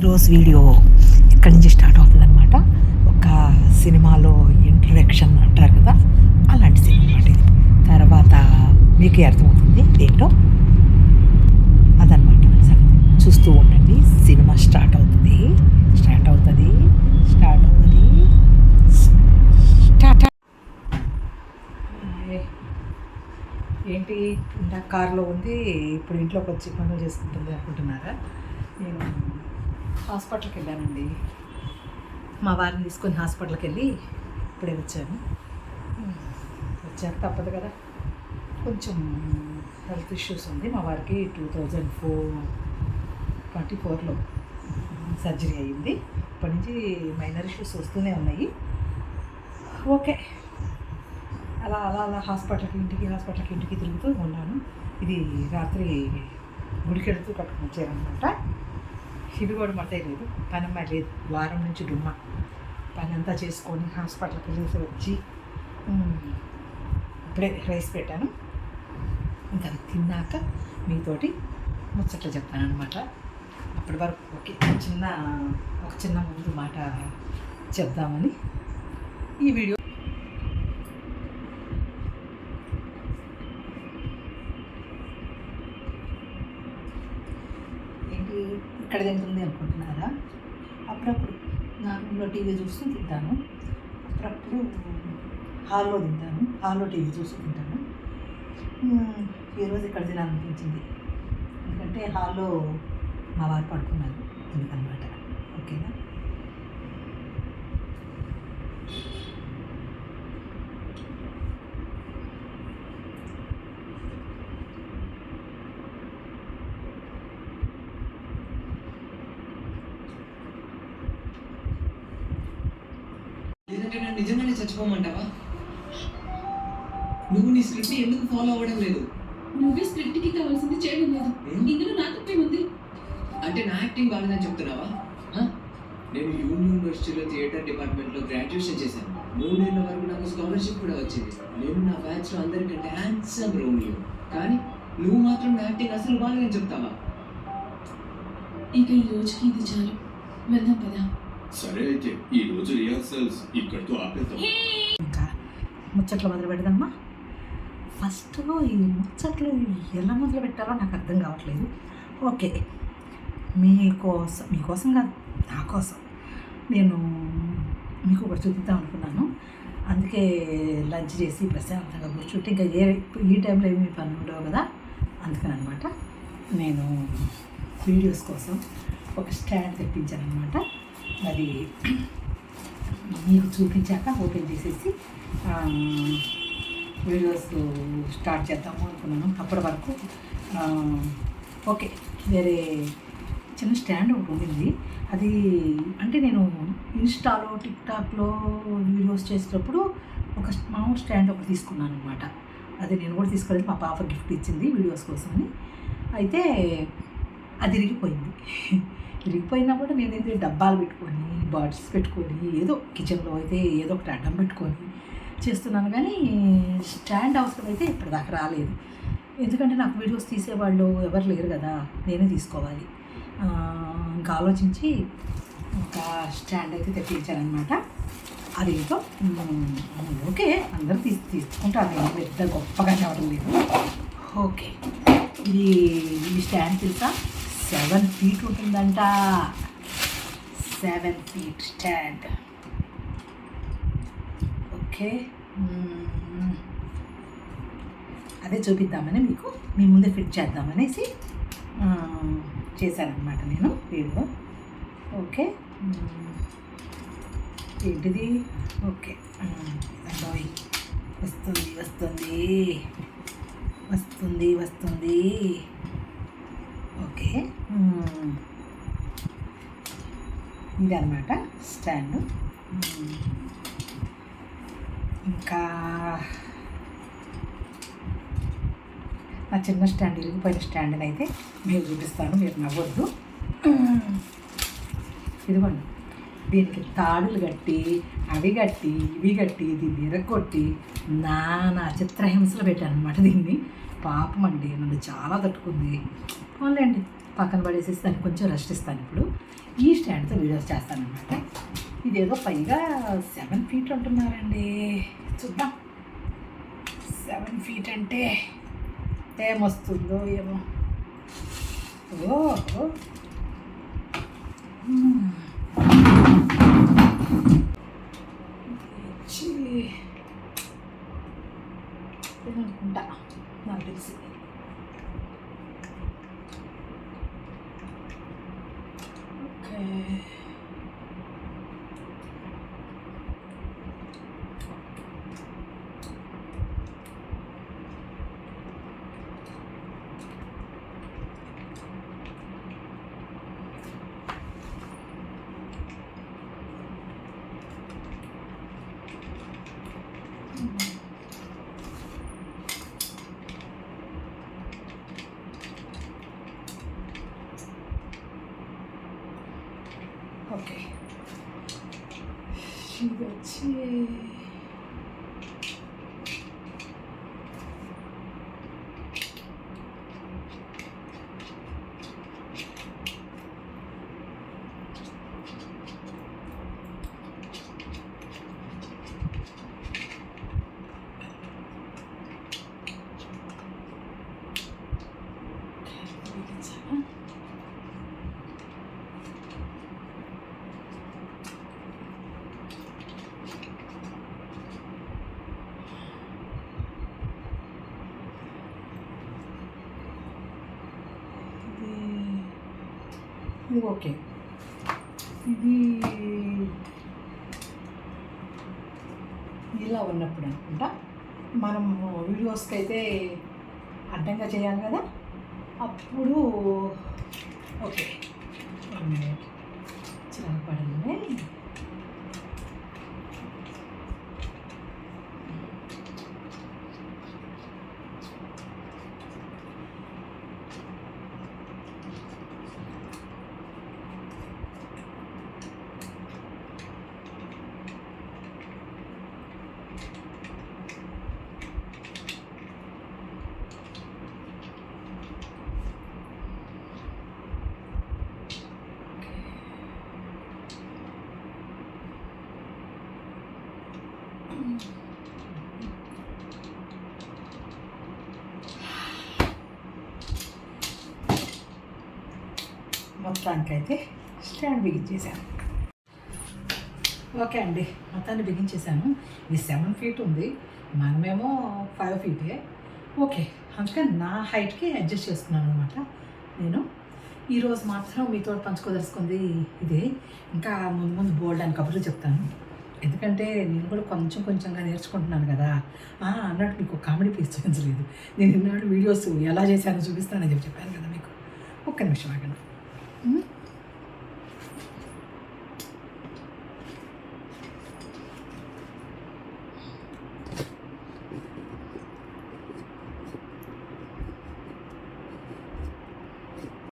ఈరోజు వీడియో ఇక్కడి నుంచి స్టార్ట్ అవుతుంది అనమాట ఒక సినిమాలో ఇంట్రడక్షన్ అంటారు కదా అలాంటి సినిమా అన్నమాట ఇది. తర్వాత మీకే అర్థమవుతుంది ఏంటో అదనమాట చూస్తూ ఉండండి సినిమా స్టార్ట్ అవుతుంది. స్టార్ట్ అవుతుంది స్టార్ట్ అవుతుంది. స్టార్ట్ ఏంటి? ఇంకా కారులో ఉంది ఇప్పుడు ఇంట్లోకి వచ్చి పనులు చేసుకుంటుంది అనుకుంటున్నారా? నేను హాస్పిటల్కి వెళ్ళానండి. మా వారిని తీసుకొని హాస్పిటల్కి వెళ్ళి ఇప్పుడే వచ్చాను. వచ్చాక తప్పదు కదా. కొంచెం హెల్త్ ఇష్యూస్ ఉంది. మా వారికి టూ థౌజండ్ ఫోర్ ట్వంటీ ఫోర్లో సర్జరీ అయ్యింది. ఇప్పటి నుంచి మైనర్ ఇష్యూస్ వస్తూనే ఉన్నాయి. ఓకే. అలా అలా అలా హాస్పిటల్కి ఇంటికి హాస్పిటల్కి ఇంటికి తిరుగుతూ ఉన్నాను. ఇది రాత్రి గుడికెడుతూ కట్టుకుని వచ్చారనమాట ఇవి కూడా మతాయి లేదు పని లేదు. వారం నుంచి డుమ్మ. పని అంతా చేసుకొని హాస్పిటల్కి వెళ్ళేసి వచ్చి ఇప్పుడే రైస్ పెట్టాను. ఇంకా తిన్నాక మీతోటి ముచ్చట్లు చెప్తాను అనమాట అప్పటి వరకు ఓకే చిన్న ఒక చిన్న ముందు మాట చెప్దామని ఈ వీడియో ఏంటి ఇక్కడ తింటుంది అనుకుంటున్నారా అప్పుడప్పుడు నా రూమ్లో టీవీ చూస్తూ తింటాను. అప్పుడప్పుడు హాల్లో తింటాను. హాల్లో టీవీ చూస్తూ తింటాను. ఈరోజు ఇక్కడ తినాలనిపించింది. ఎందుకంటే హాల్లో మా వారు పడుకున్నారు. ఎందుకనమాట? ఓకేనా లేదంటే నన్ను నిజంగానే చచ్చిపోమంటావా? నువ్వు నీ స్క్రిప్ట్ ఎందుకు ఫాలో అవ్వడం లేదు? నువ్వే స్క్రిప్ట్కి కావాల్సింది చేయడం లేదు? ఇందులో నా తప్పే ఉంది. అంటే నా యాక్టింగ్ బాగాలేదని చెప్తున్నావా? నేను యూనివర్సిటీలో థియేటర్ డిపార్ట్మెంట్లో గ్రాడ్యుయేషన్ చేశాను. మూడేళ్ళ వరకు నాకు స్కాలర్షిప్ కూడా వచ్చింది. నేను నా బ్యాచ్లో అందరికంటే హ్యాండ్సమ్ రోమియో కానీ నువ్వు మాత్రం నా యాక్టింగ్ అసలు బాగాలేదని చెప్తావా? ఇక ఈ రోజుకి ఇది చాలు. వెళ్దాం పదా. సరే అయితే ఈ రోజు రిహార్సల్స్ ఇక్కడితో ఆపేద్దాం. ఇంకా ముచ్చట్లు మొదలు పెడదామా? ఫస్ట్ ఈ ముచ్చట్లు ఎలా మొదలు పెట్టాలో నాకు అర్థం కావట్లేదు. ఓకే. మీకోసం మీకోసం కాదు నా కోసం. నేను మీకు ఒకటి చూపిద్దాం అనుకున్నాను. అందుకే లంచ్ చేసి ప్రశాంతంగా కూర్చుంటే ఇంకా ఏ ఈ టైంలో ఏమి పని ఉండవు కదా? అందుకని అనమాట నేను వీడియోస్ కోసం ఒక స్టాండ్ తెప్పించాను అనమాట అది మీకు చూపించాక ఓపెన్ చేసేసి వీడియోస్ స్టార్ట్ చేద్దాము అనుకున్నాను. అప్పటి వరకు ఓకే వేరే చిన్న స్టాండ్ ఒకటి ఉండింది. అది అంటే నేను ఇన్స్టాలో టిక్టాక్లో వీడియోస్ చేసేటప్పుడు ఒక మామూలు స్టాండ్ ఒకటి తీసుకున్నాను అనమాట అది నేను కూడా తీసుకెళ్ళి మా పాప గిఫ్ట్ ఇచ్చింది వీడియోస్ కోసమని. అయితే అది విరిగిపోయింది. ఇరిగిపోయినా కూడా నేను ఏంటి డబ్బాలు పెట్టుకొని బాటిల్స్ పెట్టుకొని ఏదో కిచెన్లో అయితే ఏదో ఒకటి అడ్డం పెట్టుకొని చేస్తున్నాను. కానీ స్టాండ్ అవసరం అయితే ఇప్పటిదాకా రాలేదు. ఎందుకంటే నాకు వీడియోస్ తీసేవాళ్ళు ఎవరు లేరు కదా నేనే తీసుకోవాలి. ఇంకా ఆలోచించి ఒక స్టాండ్ అయితే తెప్పించానమాట అది ఏదో ఓకే అందరూ తీసి తీసుకుంటారు. నేను పెద్ద గొప్పగా అవడం లేదు. ఓకే. ఇది ఈ స్టాండ్ తెలుసా? సెవెన్ ఫీట్ ఉంటుందంట. Seven feet stand. ఓకే. అదే చూపిద్దామని మీకు మీ ముందే ఫిట్ చేద్దామనేసి చేశానమాట నేను వీడియో. ఓకే. ఏంటిది? ఓకే. మ్మ్. అబ్బాయి వస్తుంది వస్తుంది. వస్తుంది వస్తుంది. ఓకే. ఇదన్నమాట స్టాండ్. ఇంకా నా చిన్న స్టాండ్ ఇరిగిపోయిన స్టాండ్ని అయితే మీరు చూపిస్తాను మీరు నవ్వద్దు. ఇదిగోండి. దీనికి తాడులు కట్టి అవి కట్టి ఇవి కట్టి దీన్ని ఎరగొట్టి నానా చిత్రహింసలు పెట్టాను అనమాట దీన్ని. పాపం అండి నన్ను చాలా తట్టుకుంది. పోన్లేండి పక్కన పడేసేసి దానికి కొంచెం రెస్ట్ ఇస్తాను ఇప్పుడు. ఈ స్టాండ్తో వీడియోస్ చేస్తాను అనమాట ఇదేదో పైగా సెవెన్ ఫీట్ అంటున్నారండి. చూద్దాం. సెవెన్ ఫీట్ అంటే ఏమొస్తుందో ఏమో. ఓ ఓ. మ్మ్. ఛీ. అనుకుంటా నాకు తెలిసి ఓకే ఓకే ఇది వచ్చి ఓకే, ఇది ఇది ఓకే. ఇది ఇలా ఉన్నప్పుడు అనుకుంటా. మనం వీడియోస్కి అయితే అడ్డంగా చేయాలి కదా? అప్పుడు ఓకే. One minute. చిరాకు మొత్తానికైతే స్టాండ్ బిగించేసాను ఓకే అండి మొత్తాన్ని బిగించేశాను. ఇది సెవెన్ ఫీట్ ఉంది. మనమేమో ఫైవ్ ఫీటే. ఓకే అందుకని నా హైట్కి అడ్జస్ట్ చేసుకున్నాను అనమాట నేను ఈరోజు మాత్రం మీతో పంచుకోదలుచుకుంది ఇదే. ఇంకా ముందు ముందు బోల్డ్ అని కబుర్లు చెప్తాను. ఎందుకంటే నేను కూడా కొంచెం కొంచెంగా నేర్చుకుంటున్నాను కదా. అన్నట్టు మీకు కామెడీ పీస్ చూపించలేదు. నేను ఇన్నాడు వీడియోస్ ఎలా చేశానో చూపిస్తానని చెప్పి చెప్పాను కదా మీకు. ఒక్క నిమిషం ఆగండి.